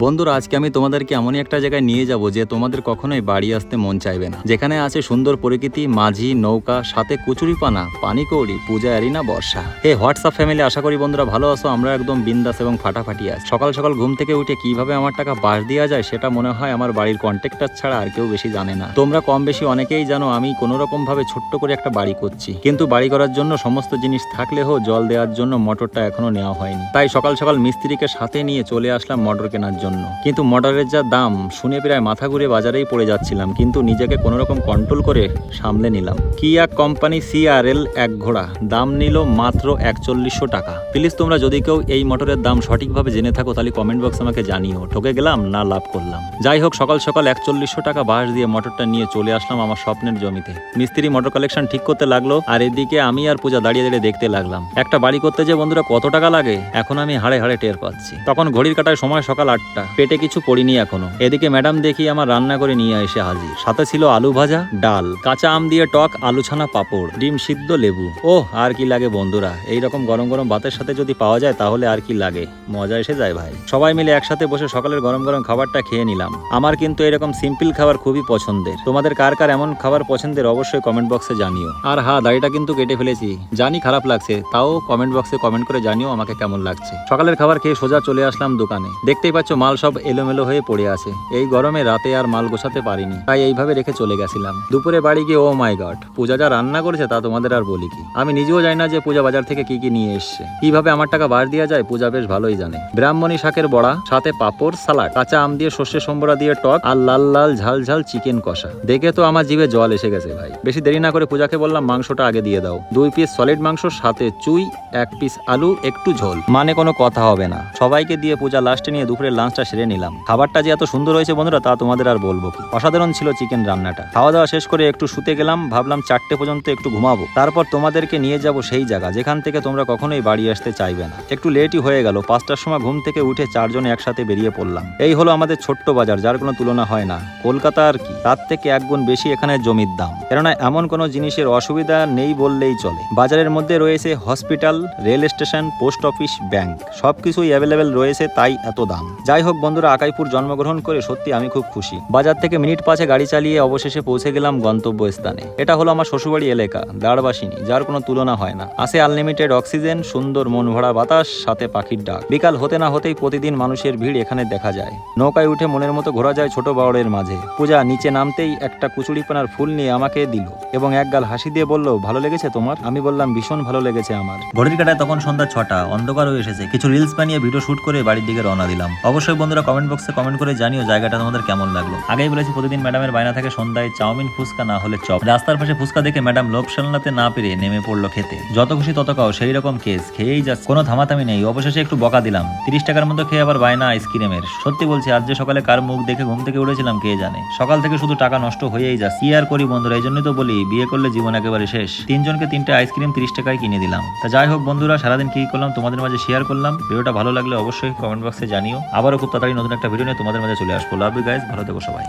বন্ধুরা, আজকে আমি তোমাদেরকে এমনই একটা জায়গায় নিয়ে যাব যে তোমাদের কখনোই বাড়ি আসতে মন চাইবে না। যেখানে আছে সুন্দর প্রকৃতি, মাঝি, নৌকা, সাথে কুচুরি পানা পানি কৌড়ি পূজা অ্যারিনা বর্ষা। হে, হোয়াটসঅ্যাপ ফ্যামিলি, আশা করি বন্ধুরা ভালো আছো, আমরা একদম বিন্দাস এবং ফাটাফাটি আছি। সকাল সকাল ঘুম থেকে উঠে কীভাবে আমার টাকা বাস দেওয়া যায় সেটা মনে হয় আমার বাড়ির কন্ট্রাক্টর ছাড়া আর কেউ বেশি জানে না। তোমরা কম বেশি অনেকেই জানো, আমি কোনো রকম ভাবে ছোট্ট করে একটা বাড়ি করছি। কিন্তু বাড়ি করার জন্য সমস্ত জিনিস থাকলেও জল দেওয়ার জন্য মোটরটা এখনও নেওয়া হয়নি। তাই সকাল সকাল মিস্ত্রিকে সাথে নিয়ে চলে আসলাম মোটর কেনার জন্য। কিন্তু মোটরের যা দাম, শুনে প্রায় মাথা ঘুরে বাজারেই পড়ে যাচ্ছিলাম, কিন্তু নিজেকে কোনো রকম কন্ট্রোল করে সামলে নিলাম। কিয়া কোম্পানি সিআরএল এক ঘোড়া, দাম নিল মাত্র একচল্লিশশো টাকা। প্লিজ তোমরা যদি কেউ এই মোটরের দাম সঠিকভাবে জেনে থাকো, তাহলে কমেন্ট বক্স আমাকে জানিও। ঠকে গেলাম না লাভ করলাম। যাই হোক, সকাল সকাল একচল্লিশশো টাকা বাস দিয়ে মোটরটা নিয়ে চলে আসলাম আমার স্বপ্নের জমিতে। মিস্ত্রি মোটর কালেকশন ঠিক করতে লাগল, আর এদিকে আমি আর পূজা দাঁড়িয়ে দাঁড়িয়ে দেখতে লাগলাম। একটা বাড়ি করতে যে বন্ধুরা কত টাকা লাগে, এখন আমি হাড়ে হাড়ে টের পাচ্ছি। তখন ঘড়ির কাটায় সময় সকাল আটটা। পেটে কিছু পড়িনি এখনও। এদিকে ম্যাডাম দেখি আমার রান্না করে নিয়ে এসে হাজির। সাথে ছিল আলু ভাজা, ডাল, কাঁচা আম দিয়ে টক আলু ছানা পাঁপড়, ডিম সিদ্ধ লেবু। ও আর কি লাগে বন্ধুরা। এই রকম গরম গরম ভাতের সাথে যদি পাওয়া যায় তাহলে আর কি লাগে। মজা এসে যায় ভাই। সবাই মিলে একসাথে বসে সকালের গরম গরম খাবারটা খেয়ে নিলাম। আমার কিন্তু এরকম সিম্পল খাবার খুবই পছন্দের। তোমাদের কার কার এমন খাবার পছন্দের অবশ্যই কমেন্ট বক্সে জানিও। আর হ্যাঁ দাড়িটা কিন্তু কেটে ফেলেছি। জানি খারাপ লাগছে, তাও কমেন্ট বক্সে কমেন্ট করে জানিও আমাকে কেমন লাগছে। সকালের খাবার খেয়ে সোজা চলে আসলাম দোকানে। দেখতেই পাচ্ছ মাল সব এলোমেলো হয়ে পড়ে আছে। এই গরমে রাতে আর মাল গোছাতে পারিনি। তাই এইভাবে রেখে চলে গেছিলাম। দুপুরে বাড়ি গিয়ে, ও মাই গড, পূজা যা রান্না করেছে তা তোমাদের আর বলি কি? আমি নিজেও জানি না যে পূজা বাজার থেকে কি কি নিয়ে এসছে। কীভাবে আমার টাকা বার দেওয়া যায়, পূজা বেশ ভালোই জানে। ব্রাহ্মণী শাকের বড়া, সাথে পাপড়, সালাড, কাঁচা আম দিয়ে সর্ষে সম্বরা দিয়ে টক, আর লাল লাল ঝাল ঝাল চিকেন কষা। দেখে তো আমার জিভে জল এসে গেছে ভাই। বেশি দেরি না করে পূজাকে বললাম, মাংসটা আগে দিয়ে দাও। দুই পিস সলিড মাংস, সাথে চুই, এক পিস আলু, একটু ঝোল। মানে কোনো কথা হবে না। সবাইকে দিয়ে পূজা লাস্টে নিয়ে দুপুরের লাঞ্চটা সেরে নিলাম। খাবারটা যে এত সুন্দর হয়েছে বন্ধুরা, তা তোমাদের আর বলব কি? অসাধারণ ছিল চিকেন রান্নাটা। খাওয়া দাওয়া শেষ করে একটু শুতে গেলাম, ভাবলাম চারটে পর্যন্ত একটু ঘুমাবো। তারপর তোমাদেরকে নিয়ে যাব সেই জায়গা, যেখান থেকে তোমরা কখনোই বাড়ি আসতে চাইবে না। একটু লেটই হয়ে গেল, পাঁচটার সময় ঘুম থেকে উঠে চারজনে একসাথে বেরিয়ে পড়লাম। এই হলো আমাদের ছোট্ট বাজার, যার কোনো তুলনা হয় না। কলকাতা আর কি? তার থেকে এক গুণ বেশি এখানে জমির দাম। কেননা এমন কোনো জিনিসের অসুবিধা নেই বললেই চলে। বাজারের মধ্যে রয়েছে hospital rail station post office bank সবকিছুই অ্যাভেলেবেল রয়েছে, তাই এত দাম। যাই হোক বন্ধুরা, আকাইপুর জন্মগ্রহণ করে সত্যি আমি খুব খুশি। বাজার থেকে মিনিট পাঁচে গাড়ি চালিয়ে অবশেষে পৌঁছে গেলাম গন্তব্য স্থানে এটা হলো আমার শ্বশুরবাড়ি এলাকা দাঁড়বাসিনী যার কোনো তুলনা হয় না। আছে আনলিমিটেড অক্সিজেন সুন্দর মন ভরা বাতাস, সাথে পাখির ডাক। বিকাল হতে না হতেই প্রতিদিন মানুষের ভিড় এখানে দেখা যায়। নৌকায় উঠে মনের মতো ঘোরা যায় ছোট বড়ের মাঝে। পূজা নিচে নামতেই একটা কুচুড়িপানার ফুল নিয়ে আমাকে দিল এবং এক গাল হাসি দিয়ে বলল, ভালো লেগেছে তোমার? আমি বললাম, ভীষণ ভালো লেগেছে আমার। ঘড়ির কাটায় তখন সন্ধ্যা ছটা অন্ধকার হয়ে এসেছে। কিছু রিলস বানিয়ে ভিডিও শুট করে বাড়ির দিকে রওনা দিলাম। অবশ্যই বন্ধুরা কমেন্ট বক্সে কমেন্ট করে জানিও জায়গাটা তোমাদের কেমন লাগল। আগেই বলেছি, প্রতিদিন ম্যাডামের বায়না থাকে সন্ধ্যায় চাউমিন, ফুচকা না হলে চপ। রাস্তার পাশে ফুচকা দেখে ম্যাডাম লোভ সামলাতে না পেরে নেমে পড়ল খেতে। যত খুশি তত খাও, সেই রকম কেস খেয়েই যাচ্ছে কোনো থামাথামি নেই। অবশেষে একটু বকা দিলাম। তিরিশ টাকার মতো খেয়ে আবার বায়না আইসক্রিমের সত্যি বলছি, আজ যে সকালে কার মুখ দেখে ঘুম থেকে উঠেছিলাম কে জানে। সকাল থেকে শুধু টাকা নষ্ট হয়েই যাচ্ছে কি আর করি বন্ধুরা, এই জন্যই তো বলি, বিয়ে করলে জীবন একেবারে শেষ। তিনজনকে তিনটে আইসক্রিম তিরিশ টাকায় কিনে দিলাম। তা যাই হোক বন্ধুরা, সারাদিন কি করলাম তোমাদের মাঝে শেয়ার করলাম। ভিডিওটা ভালো লাগলে অবশ্যই কমেন্ট বক্সে জানিও। আবারও খুব তাড়াতাড়ি নতুন একটা ভিডিও নিয়ে তোমাদের মাঝে চলে আসব। লাভ ইউ গাইজ ভালো থেকো সবাই।